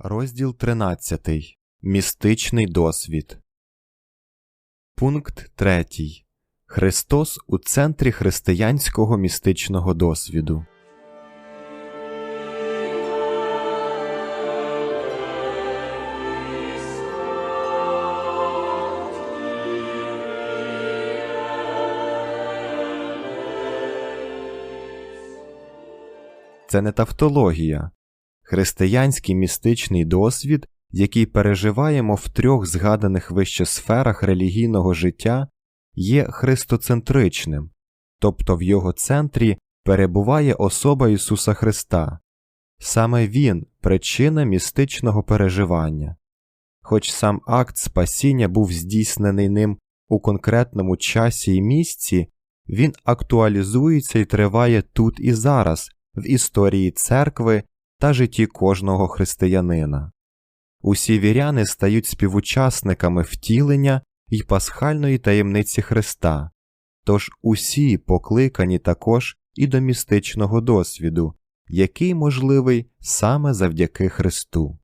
Розділ 13. Містичний досвід. Пункт 3. Христос у центрі християнського містичного досвіду. Це не тавтологія. Християнський містичний досвід, який переживаємо в трьох згаданих вище сферах релігійного життя, є христоцентричним, тобто в його центрі перебуває особа Ісуса Христа. Саме Він причина містичного переживання. Хоч сам акт спасіння був здійснений ним у конкретному часі і місці, він актуалізується і триває тут і зараз, в історії церкви та житті кожного християнина. Усі віряни стають співучасниками втілення й пасхальної таємниці Христа, тож усі покликані також і до містичного досвіду, який можливий саме завдяки Христу.